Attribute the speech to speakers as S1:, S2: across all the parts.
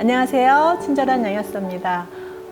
S1: 안녕하세요. 친절한 양였습니다.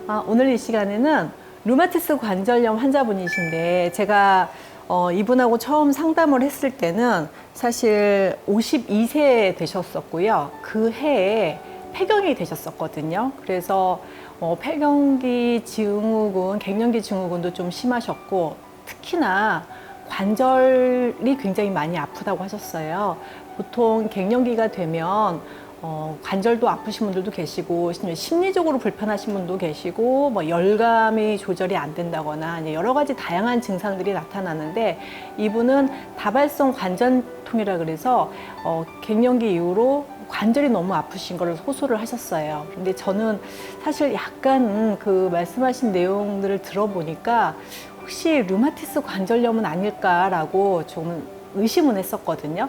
S1: 아, 오늘 이 시간에는 루마티스 관절염 환자분이신데 제가 어, 이분하고 처음 상담을 했을 때는 사실 52세 되셨었고요. 그 해에 폐경이 되셨었거든요. 그래서 어, 폐경기 증후군, 갱년기 증후군도 좀 심하셨고 특히나 관절이 굉장히 많이 아프다고 하셨어요. 보통 갱년기가 되면 어, 관절도 아프신 분들도 계시고 심리적으로 불편하신 분도 계시고 뭐 열감이 조절이 안 된다거나 여러 가지 다양한 증상들이 나타나는데 이분은 다발성 관전통이라 그래서 어, 갱년기 이후로 관절이 너무 아프신 걸 호소를 하셨어요. 근데 저는 사실 약간 그 말씀하신 내용들을 들어보니까 혹시 류마티스 관절염은 아닐까라고 좀 의심은 했었거든요.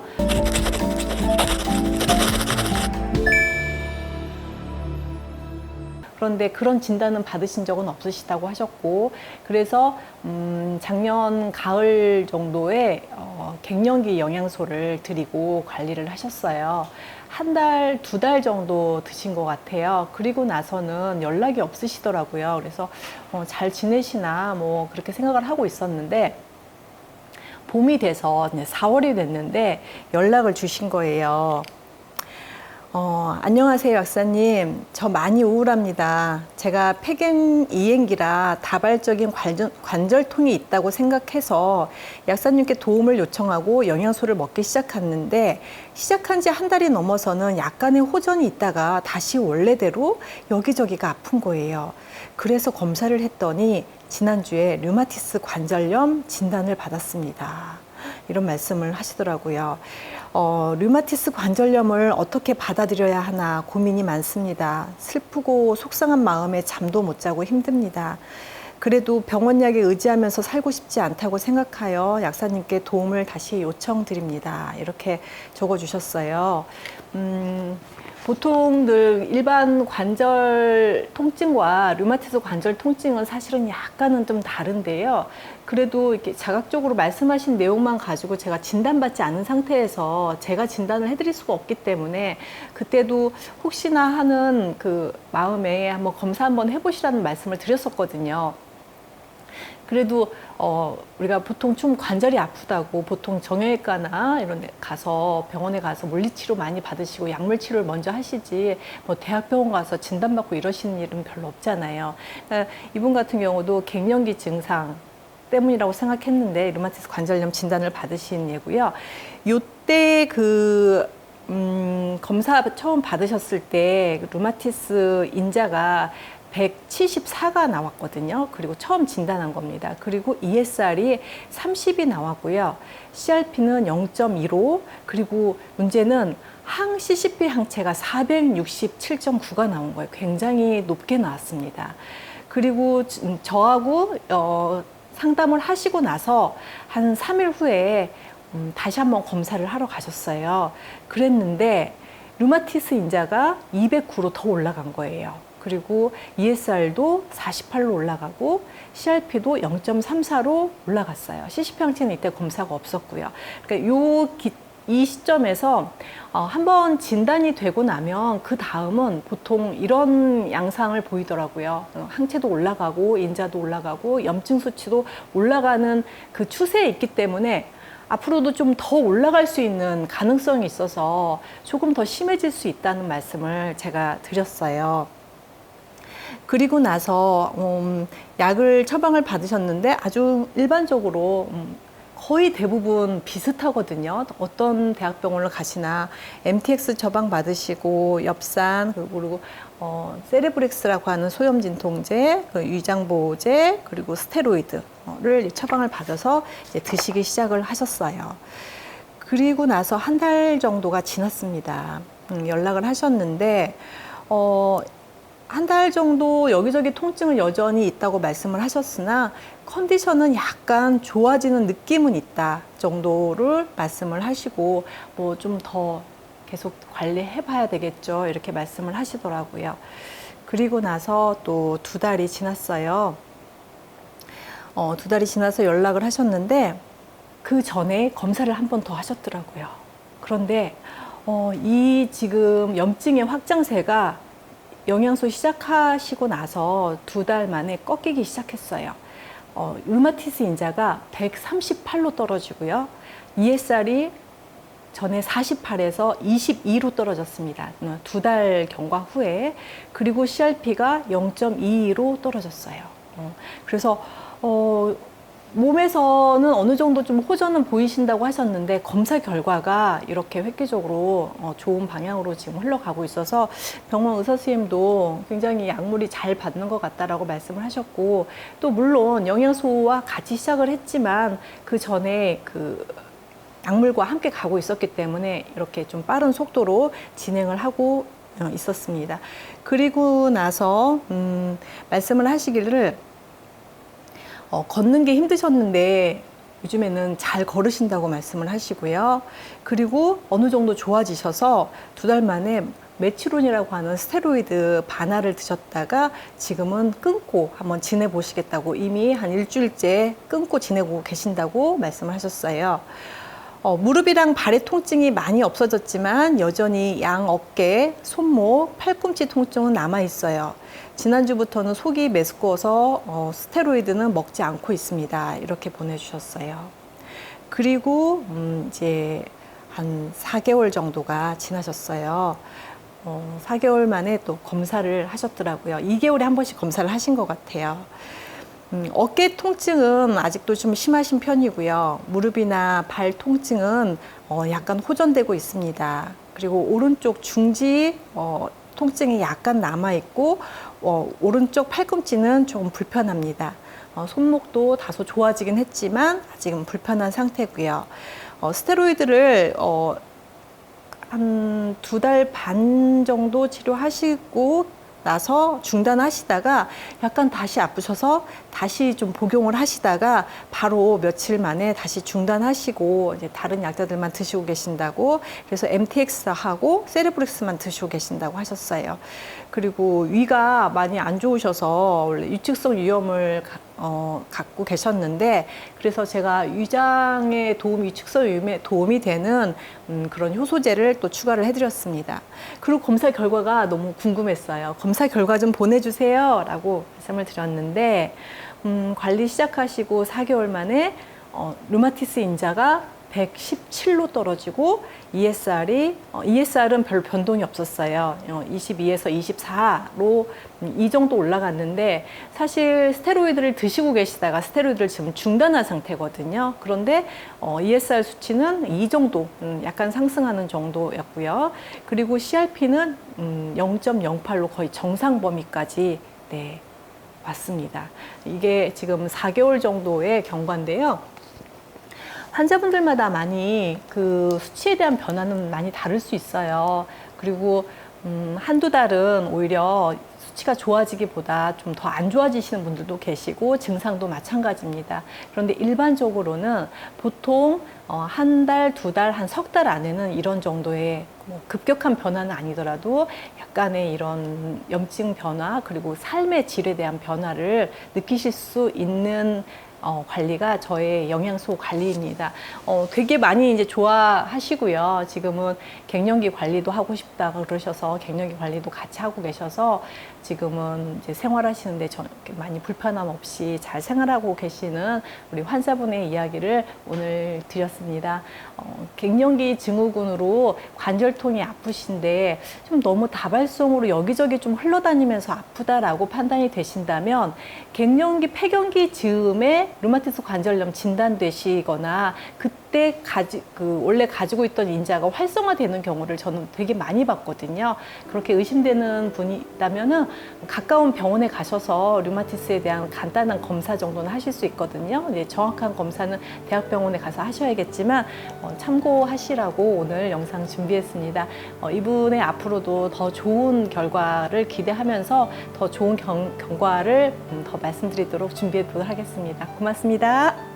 S1: 그런데 그런 진단은 받으신 적은 없으시다고 하셨고 그래서 음, 작년 가을 정도에 어, 갱년기 영양소를 드리고 관리를 하셨어요. 한 달, 두 달 정도 드신 것 같아요. 그리고 나서는 연락이 없으시더라고요. 그래서 어, 잘 지내시나 뭐 그렇게 생각을 하고 있었는데 봄이 돼서 이제 4월이 됐는데 연락을 주신 거예요. 어, 안녕하세요, 약사님. 저 많이 우울합니다. 제가 폐경 이행기라 다발적인 관절, 관절통이 있다고 생각해서 약사님께 도움을 요청하고 영양소를 먹기 시작했는데 시작한 지 한 달이 넘어서는 약간의 호전이 있다가 다시 원래대로 여기저기가 아픈 거예요. 그래서 검사를 했더니 지난주에 류마티스 관절염 진단을 받았습니다. 이런 말씀을 하시더라고요. 어, 류마티스 관절염을 어떻게 받아들여야 하나 고민이 많습니다. 슬프고 속상한 마음에 잠도 못 자고 힘듭니다. 그래도 병원 약에 의지하면서 살고 싶지 않다고 생각하여 약사님께 도움을 다시 요청드립니다. 이렇게 적어 주셨어요. 음, 보통들 일반 관절 통증과 류마티스 관절 통증은 사실은 약간은 좀 다른데요. 그래도 이렇게 자각적으로 말씀하신 내용만 가지고 제가 진단받지 않은 상태에서 제가 진단을 해드릴 수가 없기 때문에 그때도 혹시나 하는 그 마음에 한번 검사 한번 해보시라는 말씀을 드렸었거든요. 그래도 어 우리가 보통 좀 관절이 아프다고 보통 정형외과나 이런 데 가서 병원에 가서 물리치료 많이 받으시고 약물 치료를 먼저 하시지 뭐 대학병원 가서 진단받고 이러시는 일은 별로 없잖아요. 그러니까 이분 같은 경우도 갱년기 증상 때문이라고 생각했는데 류마티스 관절염 진단을 받으신 예고요. 요때 그 음, 검사 처음 받으셨을 때 루마티스 인자가 174가 나왔거든요. 그리고 처음 진단한 겁니다. 그리고 ESR이 30이 나왔고요. CRP는 0.15 그리고 문제는 항 CCP 항체가 467.9가 나온 거예요. 굉장히 높게 나왔습니다. 그리고 저하고 어, 상담을 하시고 나서 한 3일 후에 음, 다시 한번 검사를 하러 가셨어요. 그랬는데 루마티스 인자가 209로 더 올라간 거예요. 그리고 ESR도 48로 올라가고 CRP도 0.34로 올라갔어요. CCP 항체는 이때 검사가 없었고요. 그러니까 요 기, 이 시점에서 어, 한번 진단이 되고 나면 그 다음은 보통 이런 양상을 보이더라고요. 어, 항체도 올라가고 인자도 올라가고 염증 수치도 올라가는 그 추세에 있기 때문에 앞으로도 좀 더 올라갈 수 있는 가능성이 있어서 조금 더 심해질 수 있다는 말씀을 제가 드렸어요. 그리고 나서 음, 약을 처방을 받으셨는데 아주 일반적으로 음, 거의 대부분 비슷하거든요. 어떤 대학병원을 가시나 MTX 처방 받으시고 엽산 그리고 어, 세레브렉스라고 하는 소염 진통제, 그 위장 보호제 그리고 스테로이드를 처방을 받아서 이제 드시기 시작을 하셨어요. 그리고 나서 한 달 정도가 지났습니다. 음, 연락을 하셨는데 어, 한 달 정도 여기저기 통증은 여전히 있다고 말씀을 하셨으나 컨디션은 약간 좋아지는 느낌은 있다 정도를 말씀을 하시고 뭐 좀 더 계속 관리해 봐야 되겠죠. 이렇게 말씀을 하시더라고요. 그리고 나서 또 두 달이 지났어요. 어, 두 달이 지나서 연락을 하셨는데 그 전에 검사를 한 번 더 하셨더라고요. 그런데 어, 이 지금 염증의 확장세가 영양소 시작하시고 나서 두 달 만에 꺾이기 시작했어요. 어, 류마티스 인자가 138로 떨어지고요. ESR이 전에 48에서 22로 떨어졌습니다. 두 달 경과 후에 그리고 CRP가 0.22로 떨어졌어요. 어, 그래서 어, 몸에서는 어느 정도 좀 호전은 보이신다고 하셨는데 검사 결과가 이렇게 획기적으로 어, 좋은 방향으로 지금 흘러가고 있어서 병원 의사 선생님도 굉장히 약물이 잘 받는 것 같다라고 말씀을 하셨고 또 물론 영양소와 같이 시작을 했지만 그 전에 그 약물과 함께 가고 있었기 때문에 이렇게 좀 빠른 속도로 진행을 하고 어, 있었습니다. 그리고 나서 음, 말씀을 하시기를 어, 걷는 게 힘드셨는데 요즘에는 잘 걸으신다고 말씀을 하시고요. 그리고 어느 정도 좋아지셔서 두 달 만에 메치론이라고 하는 스테로이드 반화를 드셨다가 지금은 끊고 한번 지내보시겠다고 이미 한 일주일째 끊고 지내고 계신다고 말씀을 하셨어요. 어, 무릎이랑 발의 통증이 많이 없어졌지만 여전히 양 어깨, 손목, 팔꿈치 통증은 남아 있어요. 지난주부터는 속이 메스꺼워서 어, 스테로이드는 먹지 않고 있습니다. 이렇게 보내주셨어요. 그리고 음, 이제 한 4개월 정도가 지나셨어요. 어, 4개월 만에 또 검사를 하셨더라고요. 2개월에 한 번씩 검사를 하신 것 같아요. 음, 어깨 통증은 아직도 좀 심하신 편이고요. 무릎이나 발 통증은 어, 약간 호전되고 있습니다. 그리고 오른쪽 중지 어, 통증이 약간 남아 있고 어, 오른쪽 팔꿈치는 조금 불편합니다. 어, 손목도 다소 좋아지긴 했지만 아직은 불편한 상태고요. 어, 스테로이드를 어, 한 두 달 반 정도 치료하시고 나서 중단하시다가 약간 다시 아프셔서 다시 좀 복용을 하시다가 바로 며칠 만에 다시 중단하시고 이제 다른 약자들만 드시고 계신다고 그래서 MTX하고 세르브릭스만 드시고 계신다고 하셨어요. 그리고 위가 많이 안 좋으셔서 원래 유축성 위염을 가- 어, 갖고 계셨는데 그래서 제가 위장에 도움, 위축성 위염에 도움이 되는 음, 그런 효소제를 또 추가를 해드렸습니다. 그리고 검사 결과가 너무 궁금했어요. 검사 결과 좀 보내주세요라고 말씀을 드렸는데 음, 관리 시작하시고 4개월 만에 어, 류마티스 인자가 117로 떨어지고 ESR이 어, ESR은 별 변동이 없었어요. 어, 22에서 24로 이 정도 올라갔는데 사실 스테로이드를 드시고 계시다가 스테로이드를 지금 중단한 상태거든요. 그런데 어, ESR 수치는 이 정도 음, 약간 상승하는 정도였고요. 그리고 CRP는 음, 0.08로 거의 정상 범위까지 네, 왔습니다. 이게 지금 4개월 정도의 경과인데요. 환자분들마다 많이 그 수치에 대한 변화는 많이 다를 수 있어요. 그리고 음, 한두 달은 오히려 수치가 좋아지기보다 좀 더 안 좋아지시는 분들도 계시고 증상도 마찬가지입니다. 그런데 일반적으로는 보통 어, 한 달, 두 달, 한 석 달 안에는 이런 정도의 뭐 급격한 변화는 아니더라도 약간의 이런 염증 변화 그리고 삶의 질에 대한 변화를 느끼실 수 있는 어, 관리가 저의 영양소 관리입니다. 어, 되게 많이 이제 좋아하시고요. 지금은 갱년기 관리도 하고 싶다 그러셔서 갱년기 관리도 같이 하고 계셔서 지금은 이제 생활하시는데 많이 불편함 없이 잘 생활하고 계시는 우리 환자분의 이야기를 오늘 드렸습니다. 어, 갱년기 증후군으로 관절통이 아프신데 좀 너무 다발성으로 여기저기 좀 흘러다니면서 아프다라고 판단이 되신다면 갱년기 폐경기 즈음에 류마티스 관절염 진단되시거나 그 때 가지 그 원래 가지고 있던 인자가 활성화되는 경우를 저는 되게 많이 봤거든요. 그렇게 의심되는 분이 있다면은 가까운 병원에 가셔서 류마티스에 대한 간단한 검사 정도는 하실 수 있거든요. 이제 정확한 검사는 대학병원에 가서 하셔야겠지만 어, 참고하시라고 오늘 영상 준비했습니다. 어, 이분의 앞으로도 더 좋은 결과를 기대하면서 더 좋은 경, 경과를 음, 더 말씀드리도록 준비해 보도록 하겠습니다. 고맙습니다.